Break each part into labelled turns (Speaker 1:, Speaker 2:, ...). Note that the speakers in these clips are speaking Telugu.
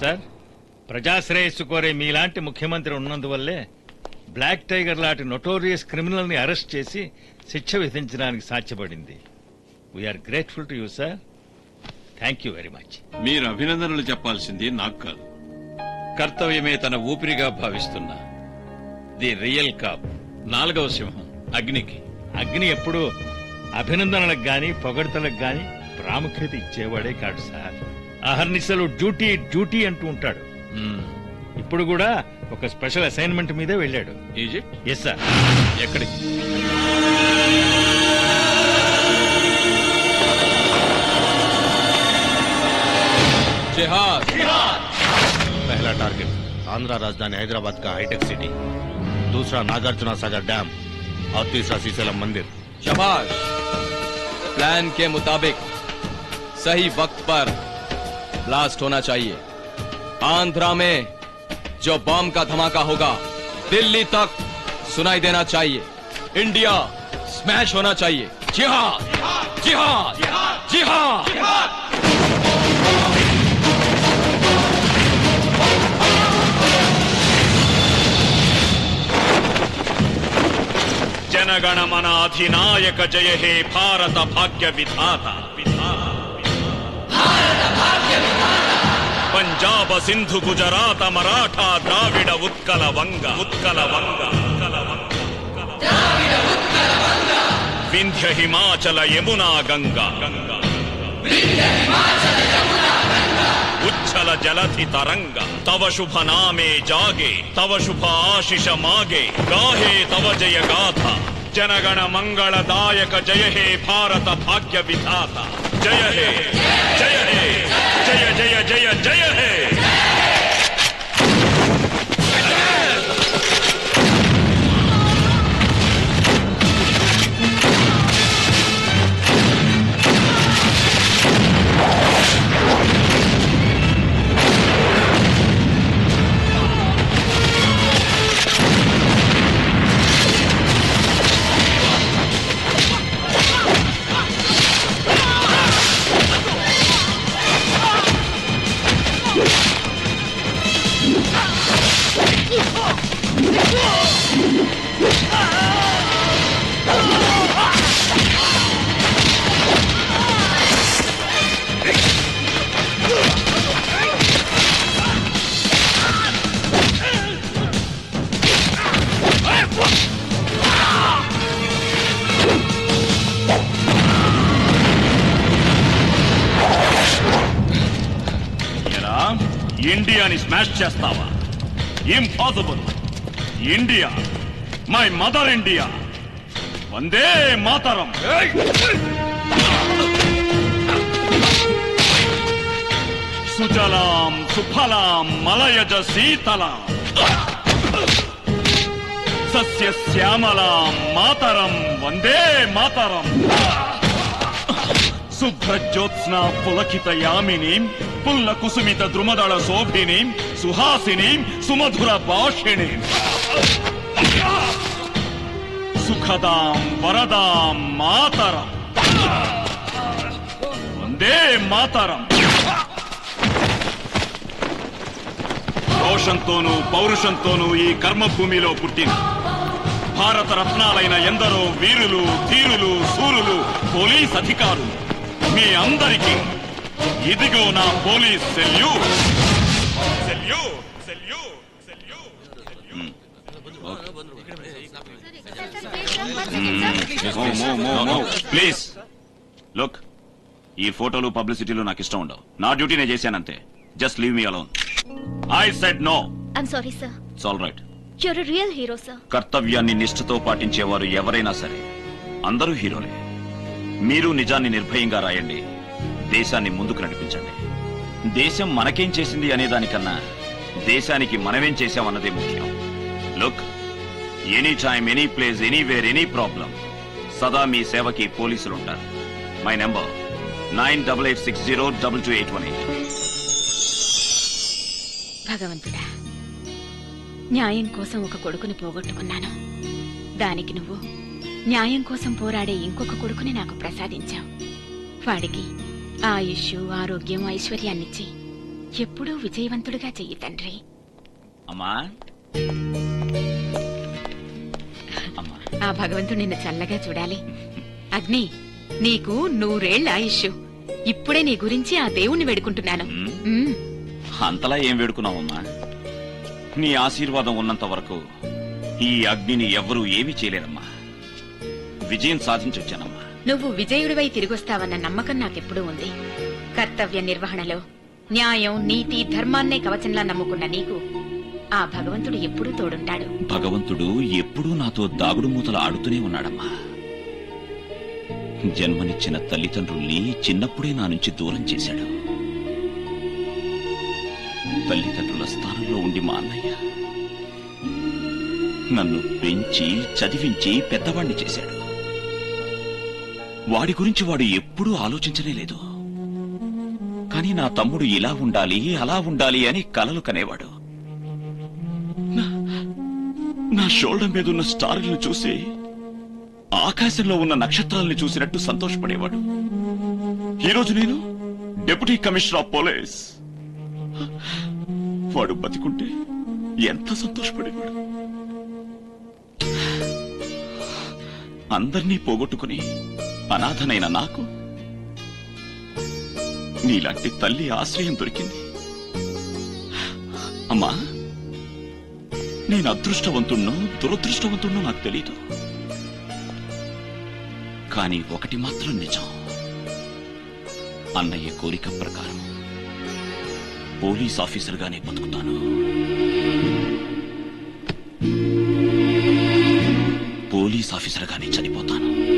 Speaker 1: సార్. ప్రజాశ్రేయస్సు కోరే మీలాంటి ముఖ్యమంత్రి ఉన్నందువల్లే బ్లాక్ టైగర్ లాంటి నొటోరియస్ క్రిమినల్ని అరెస్ట్ చేసి శిక్ష విధించడానికి సాధ్యపడింది. We are grateful to you sir thank you very much
Speaker 2: మీరు అభినందనలు చెప్పాల్సింది నాకు కాదు.
Speaker 3: కర్తవ్యమే తన ఊపిరిగా భావిస్తున్న ది రియల్ కాప్ నాలుగవ సింహం అగ్నికి.
Speaker 1: అగ్ని ఎప్పుడు అభినందనలకు గాని పొగడతలకు గాని ప్రాముఖ్యత ఇచ్చేవాడే కాదు సార్. అహర్నిశలు డ్యూటీ డ్యూటీ అంటూ ఉంటాడు
Speaker 3: మ్మ్.
Speaker 1: ఇప్పుడు కూడా ఒక స్పెషల్ అసైన్మెంట్ మీదే వెళ్ళాడు
Speaker 3: ఈజిప్ట్
Speaker 1: ఎస్ సార్
Speaker 3: ఎక్కడికి
Speaker 4: जिहाद
Speaker 5: पहला टारगेट आंध्र राजधानी हैदराबाद का हाईटेक सिटी दूसरा नागार्जुना सागर डैम और तीसरा सीसेलम मंदिर
Speaker 4: शाबाश प्लान के मुताबिक सही वक्त पर ब्लास्ट होना चाहिए। आंध्रा में जो बॉम्ब का धमाका होगा, दिल्ली तक सुनाई देना चाहिए। इंडिया स्मैश होना चाहिए। जी हाँ जी
Speaker 6: हाँ जी हाँ जनगणमनाधिनायक जय हे, भारत भाग्य विधाता पंजाब सिंधु गुजरात मराठा द्राविड उत्कल वंग उत्कल वंग विंध्य हिमाचल यमुना गंगा गंगा उच्छल जलधि तरंग तव शुभ नामे जागे तव शुभ आशिष मागे गाहे तव जय गाथा जनगण मंगल दायक जय हे भारत भाग्य विधाता जय हे, जय हे। जय जय जय जय है। Thank you. ఇండియాని స్మాష్ చేస్తావా? Impossible. India. My mother India. వందే మాతరం. సుజలాం సుఫలాం మలయజ శీతలాం. సస్య శ్యామలాం మాతరం. వందే మాతరం. శుభ్రజ్యోత్స్నా పులకిత యామినీం. పుల్ల కుసుమిత ద్రుమదళ శోభినీం సుహాసినీం సుమధుర భాషిణీం సుఖదాం వరదాం మాతరం. వందే మాతరం. రోషంతోనూ పౌరుషంతోనూ ఈ కర్మభూమిలో పుట్టిన భారత రత్నాలైన ఎందరో వీరులు ధీరులు సూరులు పోలీస్ అధికారులు మీ అందరికీ ఇదిగో నా police salute salute salute salute please look ఈ ఫోటోలు పబ్లిసిటీలు నాకు ఇష్టం ఉండవు. నా డ్యూటీ నేను చేశానంతే. Just leave me alone I said no
Speaker 7: I'm sorry sir
Speaker 6: it's all right
Speaker 7: your real hero sir
Speaker 6: కర్తవ్యాన్ని నిష్ఠతో పాటించేవారు ఎవరైనా సరే అందరూ హీరోలే. మీరు నిజాన్ని నిర్భయంగా రాయండి. దేశాన్ని ముందుకు నడిపించండి. దేశం మనకేం చేసింది అనే దానికన్నా దేశానికి మనమేం చేశామన్నదే ముఖ్యం. Look any time any place anywhere any problem సదా మీ సేవకి పోలీసులు ఉంటారు my number nine double eight six zero double two eight one eight.
Speaker 8: భగవంతుడా న్యాయం కోసం ఒక కొడుకుని పోగొట్టుకున్నాను. దానికి నువ్వు న్యాయం కోసం పోరాడే ఇంకొక కొడుకుని నాకు ప్రసాదించావు. వాడికి ఆయుష్ ఆరోగ్యం ఐశ్వర్యాన్నిచ్చి ఎప్పుడూ విజయవంతుడిగా చెయ్యి తండ్రి.
Speaker 9: అమ్మా.
Speaker 8: ఆ భగవంతుడు నిన్ను చల్లగా చూడాలి. అగ్ని నీకు నూరేళ్ళ ఆయుష్ ఇప్పుడే నీ గురించి ఆ దేవుణ్ణి వేడుకుంటున్నాను.
Speaker 9: అంతలా ఏం వేడుకున్నావమ్మా నీ ఆశీర్వాదం ఉన్నంత వరకు ఈ అగ్నిని ఎవ్వరూ ఏమీ చేయలేరమ్మా. విజయం సాధించొచ్చానమ్మా.
Speaker 8: నువ్వు విజయుడివై తిరిగొస్తావన్న నమ్మకం నాకెప్పుడూ ఉంది. కర్తవ్య నిర్వహణలో న్యాయం నీతి ధర్మాన్నే కవచంలా నమ్ముకున్న నీకు ఆ భగవంతుడు ఎప్పుడూ తోడుంటాడు.
Speaker 9: భగవంతుడు ఎప్పుడూ నాతో దాగుడు మూతలు ఆడుతూనే ఉన్నాడమ్మా. జన్మనిచ్చిన తల్లిదండ్రుల్ని చిన్నప్పుడే నా నుంచి దూరం చేశాడు. తల్లిదండ్రుల స్థానంలో ఉండి మా అన్నయ్య నన్ను పెంచి చదివించి పెద్దవాణ్ణి చేశాడు. వాడి గురించి వాడు ఎప్పుడూ ఆలోచించనే లేదు. కానీ నా తమ్ముడు ఇలా ఉండాలి అలా ఉండాలి అని కలలు కనేవాడు. నా షోల్డర్ మీద ఉన్న స్టార్లను చూసి ఆకాశంలో ఉన్న నక్షత్రాలను చూసినట్టు సంతోషపడేవాడు. ఈరోజు నేను డెప్యూటీ కమిషనర్ ఆఫ్ పోలీస్. వాడు బతికుంటే ఎంత సంతోషపడేవాడు. అందర్నీ పోగొట్టుకుని అనాథనైన నాకు? నీలాంటి తల్లి ఆశ్రయం దొరికింది. అమ్మా నేను అదృష్టవంతుణ్ణో దురదృష్టవంతుణ్ణో నాకు తెలీదు. కానీ ఒకటి మాత్రం నిజం. అన్నయ్య కోరిక ప్రకారం పోలీస్ ఆఫీసర్గానే బతుకుతాను. పోలీస్ ఆఫీసర్గానే చనిపోతాను.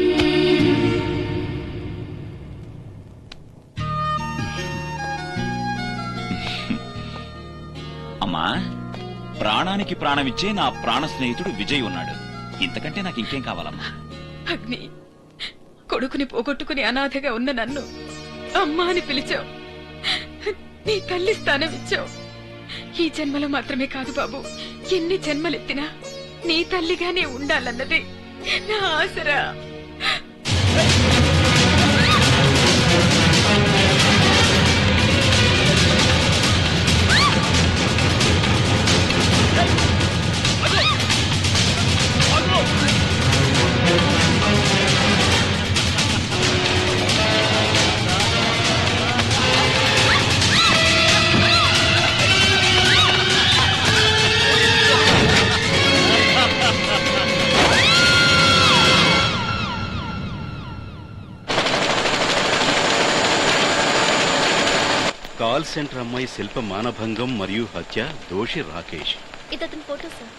Speaker 9: ప్రాణానికి ప్రాణమిచ్చే నా ప్రాణ స్నేహితుడు విజయ్ ఉన్నాడు. ఇంతకంటే నాకు ఇంకేం కావాలమ్మా?
Speaker 8: అగ్ని కొడుకుని పోగొట్టుకుని అనాథగా ఉన్న నన్ను అమ్మా అని పిలిచావు. నీ తల్లి స్థానమిచ్చావు. ఈ జన్మలో మాత్రమే కాదు బాబు ఎన్ని జన్మలెత్తినా నీ తల్లిగానే ఉండాలన్నది నా ఆసరా
Speaker 10: సెంటర్ అమ్మాయి శిల్ప మానభంగం మరియు హత్య దోషి రాకేష్.
Speaker 7: ఇతని ఫోటో సార్.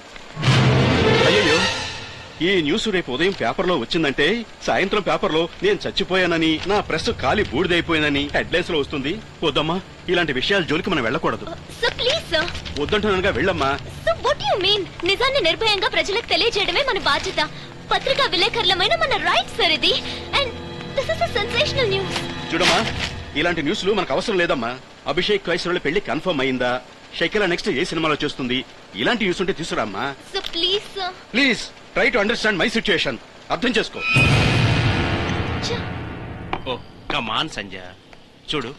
Speaker 10: అయ్యో ఈ న్యూస్ రేపు ఉదయం పేపర్లో వచ్చిందంటే సాయంత్రం పేపర్లో నేను చచ్చిపోయానని నా ప్రెస్ ఖాళీ బూడిదైపోయిందని హెడ్లైన్స్లో వస్తుంది. వద్దమ్మా ఇలాంటి విషయాల జోలికి మనం వెళ్ళకూడదు.
Speaker 7: సార్ ప్లీజ్ సార్
Speaker 10: వద్దంటున్నానుగా వెళ్ళమ్మా.
Speaker 7: వాట్ యు మీన్ నిజాన్ని నిర్భయంగా ప్రజలకు తెలియజేయడమే మన బాధ్యత. పత్రికా విలేకరులమైన మన రైట్ సార్ ఇది. And this is a sensational news
Speaker 10: చూడమ్మా ఇలాంటి న్యూస్లు మనకు అవసరం లేదమ్మా. అభిషేక్ కైసరుల పెళ్ళి కన్ఫర్మ్ అయిందా? షకిల నెక్స్ట్ ఏ సినిమాలో చేస్తుంది? ఇలాంటి న్యూస్ ఉంటే తీసుకురామ్మా.
Speaker 7: Please sir
Speaker 10: please try to understand my situation అర్థం చేసుకో.
Speaker 11: ఓ కమాన్ సంజయ్ చూడు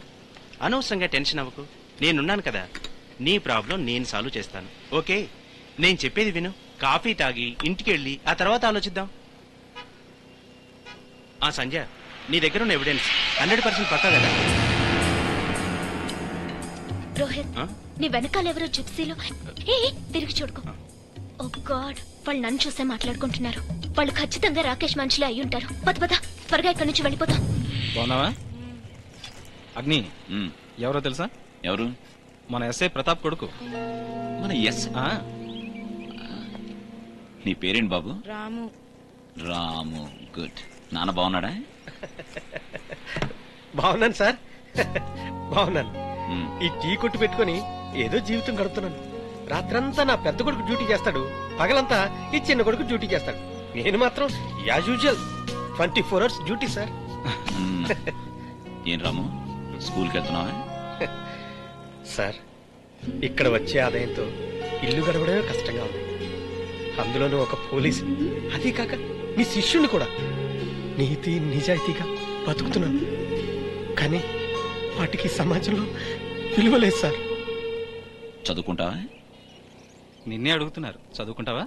Speaker 11: అనవసరంగా టెన్షన్ అవ్వకు. నేనున్నాను కదా. నీ ప్రాబ్లం నేను సాల్వ్ చేస్తాను. ఓకే? నేను చెప్పేది విను. కాఫీ తాగి ఇంటికి వెళ్ళి ఆ తర్వాత ఆలోచిద్దాం. ఆ సంజయ్ నీ దగ్గర ఉన్న ఎవిడెన్స్ హండ్రెడ్ పర్సెంట్ పక్కా కదా?
Speaker 7: రోహిత్? నీ వెనకాల ఎవరో జిప్సీలు తిరిగి చూడుకో. ఓ గాడ్ వాళ్ళు నన్ను చూసే మాట్లాడుకుంటున్నారు. వాళ్ళు ఖచ్చితంగా రాకేష్ మనుషులే అయి ఉంటారు. పద పద త్వరగా ఇక్కడి నుంచి వెళ్ళిపోతాం.
Speaker 12: బాగున్నావా? అగ్ని ఎవరో తెలుసా?
Speaker 9: ఎవరు?
Speaker 12: మన ఎస్ఐ ప్రతాప్ కొడుకు.
Speaker 9: మన ఎస్
Speaker 12: ఆ,
Speaker 9: నీ పేరేంటి బాబు?
Speaker 8: రాము.
Speaker 9: రాము గుడ్. నాన్న బాగున్నాడా?
Speaker 13: బాగున్నాను సార్. బాగున్నాను. ఈ టీ కొట్టు పెట్టుకొని ఏదో జీవితం గడుపుతున్నాను. రాత్రంతా నా పెద్ద కొడుకు డ్యూటీ చేస్తాడు పగలంతా ఈ చిన్న కొడుకు డ్యూటీ చేస్తాడు. నేను మాత్రం as usual twenty four hours duty
Speaker 9: sir. ఏం రాము? స్కూల్కి వెళ్తున్నావా?
Speaker 13: సార్ ఇక్కడ వచ్చే ఆదాయంతో ఇల్లు గడవడమే కష్టంగా ఉంది. అందులోనూ ఒక పోలీస్ అది కాక మీ శిష్యుని కూడా. నీతి నిజాయితీగా బతుకుతున్నాను. కానీ వాటికి సమాజంలో విలువ లేదు సార్.
Speaker 9: చదువుకుంటావా?
Speaker 4: నిన్నే అడుగుతున్నారు. చదువుకుంటావా?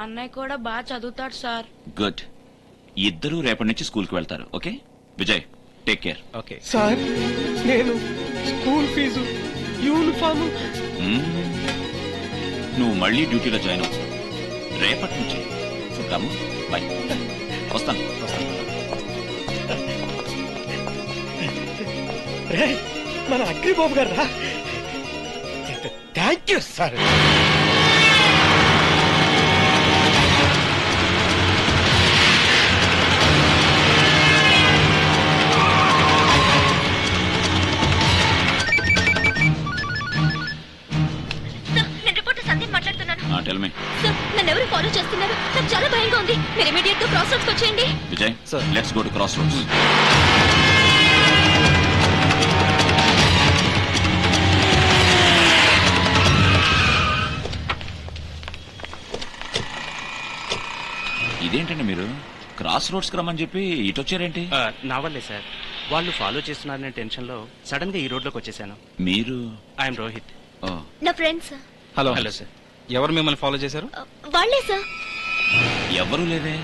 Speaker 14: అన్నయ్య కూడా బాగా చదువుతాడు సార్.
Speaker 9: గుడ్. ఇద్దరూ రేపటి నుంచి స్కూల్కి వెళ్తారు okay? Vijay take care.
Speaker 4: Okay.
Speaker 15: Sir నేను స్కూల్ ఫీజు యూనిఫామ్.
Speaker 9: నువ్వు మళ్ళీ డ్యూటీలో జాయిన్ అవుతావు రేపటి నుంచి. రాము బాయ్. వస్తాను.
Speaker 15: రేయ్, మన అగ్రిబాబు గారు రా. Thank you sir.
Speaker 7: సార్ నేను రిపోర్టర్ సందీప్ మాట్లాడుతున్నాను.
Speaker 9: టెల్ మీ
Speaker 7: సార్ నన్ను ఎవరు ఫాలో చేస్తున్నారు? నాకు చాలా భయంగా ఉంది. మీరు ఇమీడియట్గా క్రాస్ రోడ్స్ వచ్చేయండి.
Speaker 9: Vijay let's go to cross roads ఇదేంటండి మీరు? క్రాస్ రోడ్స్ రమ్మని చెప్పి ఇటు వచ్చారేంటి?
Speaker 11: ఆ, నా వల్లే సార్. వాళ్ళు ఫాలో చేస్తున్నారనే టెన్షన్లో సడన్గా ఈ రోడ్లోకి వచ్చేసాను.
Speaker 9: మీరు?
Speaker 11: ఐఎమ్ రోహిత్
Speaker 7: నా ఫ్రెండ్స్
Speaker 4: హలో
Speaker 11: హలో సార్
Speaker 4: ఎవరు మిమ్మల్ని ఫాలో చేశారు?
Speaker 7: వాళ్ళే సార్
Speaker 9: ఎవరు లేదే?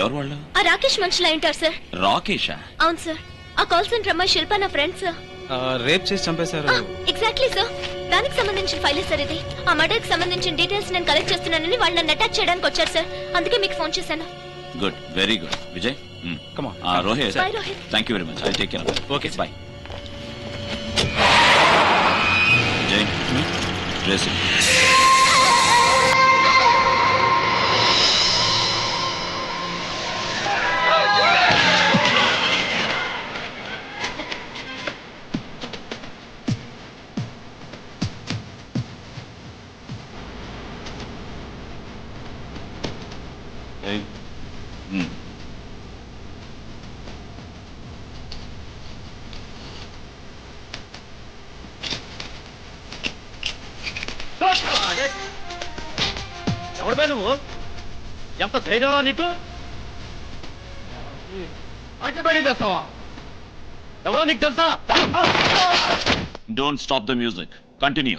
Speaker 9: ఎవరు వాళ్ళు?
Speaker 7: ఆ రాకేష్ మనుషులు ఉంటారు సార్
Speaker 9: రాకేషా?
Speaker 7: అవును సార్ ఆ కాల్ సెంటర్ అమ్మాయి శిల్ప నా ఫ్రెండ్ సార్
Speaker 4: ఆ, రేప్ చేసి చంపేశారు.
Speaker 7: ఎగ్జాక్ట్లీ సార్ దానికి సంబంధించిన ఫైల్ సార్ ఇది? ఆ మర్డర్కి సంబంధించిన డీటెయిల్స్ నేను కలెక్ట్ చేస్తున్నానని వాళ్ళు నన్ను అటాక్ చేయడానికి వచ్చారు సార్. అందుకే మీకు ఫోన్ చేశాను.
Speaker 4: Good. Very
Speaker 9: good.
Speaker 7: Vijay. Rohit.
Speaker 9: Thank you very much I take care okay bye Vijay dressing
Speaker 15: ఎవడమే నువ్వు? ఎంత ధైర్యం నీకు? చేస్తావా? ఎవరో నీకు తెలుసా?
Speaker 9: Don't stop the music continue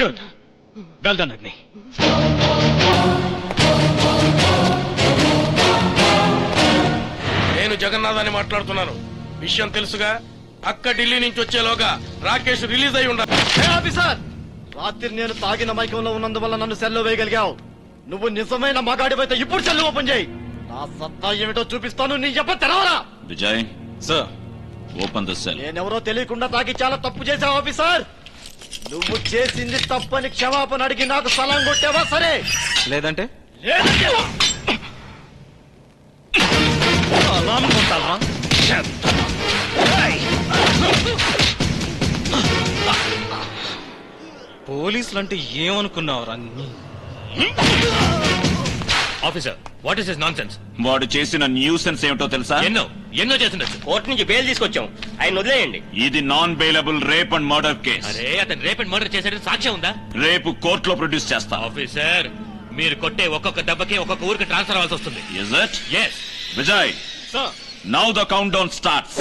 Speaker 4: good well done Agni
Speaker 16: నేను జగన్నాథ్ అని మాట్లాడుతున్నాను. విషయం తెలుసుగా అక్క ఢిల్లీ నుంచి వచ్చేలోగా రాకేష్ రిలీజ్ అయి ఉండాలి.
Speaker 15: ఆఫీసర్! రాత్రి నేను తాగిన మైకంలో ఉన్నందువల్ల నన్ను సెల్లో వేయగలిగావు. నువ్వు నిజమైన మగాడివైతే ఇప్పుడు సెల్లు ఓపెన్ చేయి. నా సత్తా ఏమిటో చూపిస్తాను నీ చెప్ప తెరవరా!
Speaker 9: Vijay
Speaker 4: sir
Speaker 9: open the cell
Speaker 15: నేనెవరో తెలియకుండా తాగి చాలా తప్పు చేశావు ఆఫీసర్. నువ్వు చేసింది తప్పని క్షమాపణ అడిగి నాకు సలాం కొట్టావా? సరే.
Speaker 4: లేదంటే?
Speaker 15: సలాం
Speaker 4: పోలీసులు అంటే ఏమనుకున్నావురా
Speaker 17: officer what is is nonsense
Speaker 9: వాడు చేసిన న్యూసెన్స్ ఏమిటో తెలుసా?
Speaker 17: ఎన్నో. ఎన్నో చేస్తుండొచ్చు.
Speaker 15: కోర్టు నుంచి బెయిల్ తీసుకొచ్చాం. ఆయన వదిలేయండి.
Speaker 9: ఇది non bailable rape and murder case
Speaker 17: అరే అతను రేప్ అండ్ మర్డర్ చేసేది సాక్ష్యం ఉందా?
Speaker 9: రేపు కోర్టులో ప్రొడ్యూస్ చేస్తా.
Speaker 17: ఆఫీసర్ మీరు కొట్టే ఒక్కొక్క దెబ్బకి ఒక్కొక్క ఊరికి ట్రాన్స్ఫర్ అవ్వాల్సి వస్తుంది.
Speaker 9: Is
Speaker 17: it
Speaker 9: yes Vijay now the countdown starts